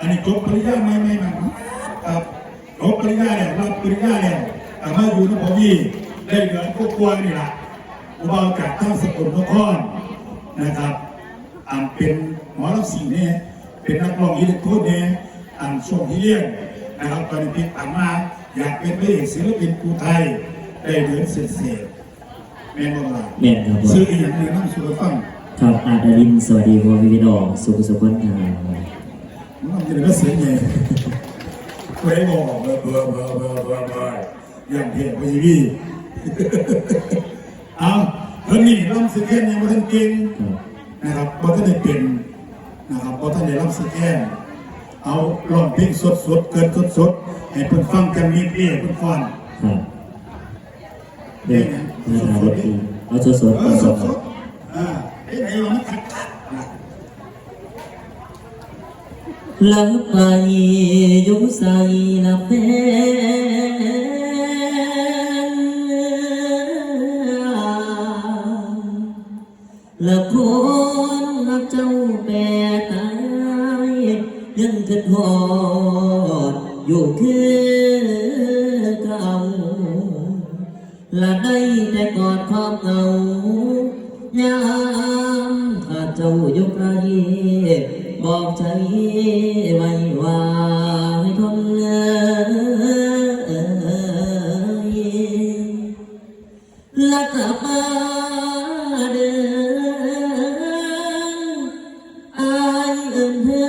อันนี้จบปริญญาไม่ไม่ไมันครับจบปริญญาเนี่ยรับปริญญาเนี่ยแต่มาอยู่นพอพี่ได้เดือนก็กลัวนี่แหละอุบาจากทั้งสกุลนครนะครับอ่านเป็นหมอรับสิ่งเนี่ยเป็นนักร้องอิเล็กโทรนเนี่ยอ่านช่วงที่เรียนนะครับตอนนี้พิต่างมาอยากเป็นพระเอกศิลปินกูไทยได้เดือนเศษๆแม่นบ่ล่ะแม่นครับซื้ออีกอย่างหนึงนั่งสู่ฟังครับอาดารินสวัสดีพ่อพี่น้องสุขสุขคนงานมัน จะได้เสียงไงเคยบอกเบอร์เบอร์เบอร์เบอร์เบอร์เบอร์อย่างเพียงไปยี่เอาเพิ่นนี่ลำสแกนยังบ่ทันเก่งครับนะครับบ่ทันได้เป็นนะครับบ่ทันได้ลำสแกนเอาร้องเพลงสดๆเกินสดๆให้เพิ่นฟังกันมีเพียเพิ่นฟังเด็กหน้าตาเด็กดีเอาสดสดเอๆอสสด ดๆอ่าเอ้ยไหนลองคักๆนะ ๆแล้วไปอยู่ใส่ละแฟนละคนรักเจ้าแปรตายยังคิดหอดอยู่คือเก่าและได้แต่กอดความเหงายามถ้าเจ้าอยู่ไกล บอกใจไว้ว่าให้ทนเลยและกลับมาเดินอายเอินเธอ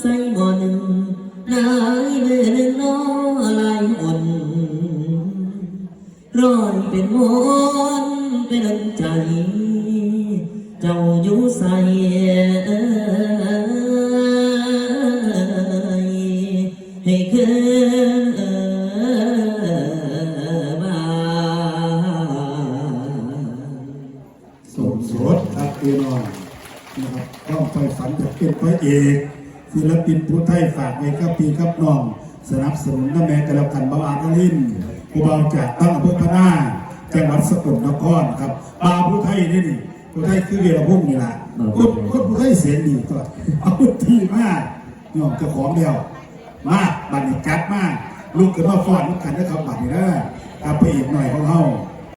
ใส่หมอหนึ่งนายมือหนึ่งน้อลายอ่อนร้อยเป็นมนเป็นใจเจ้า สมสดครับพี่น้องนะครับต้องไฟฝันจะเป็นพระเอกศิลปินผู้ไทยฝากไว้กับพี่กับน้อง สนับสนุนน้ำแม่กระกันบาวอาทลินผู้บ่าวจากตั้งอำเภอพะนาจังหวัดสกลนครครับบาวผู้ไทยนี่นี่ผู้ไทยคือเวียรพงษ์นี่ล่ะคนคนผู้ไทยเสียงดีตัวเอาที่มากน้องเจ้าของเดียว มากบัตรนี้จัดมากลูกขึ้นมาฟ้อนลูกกันนะครับบัตรนี้นะกับไปอีกหน่อยของเฮา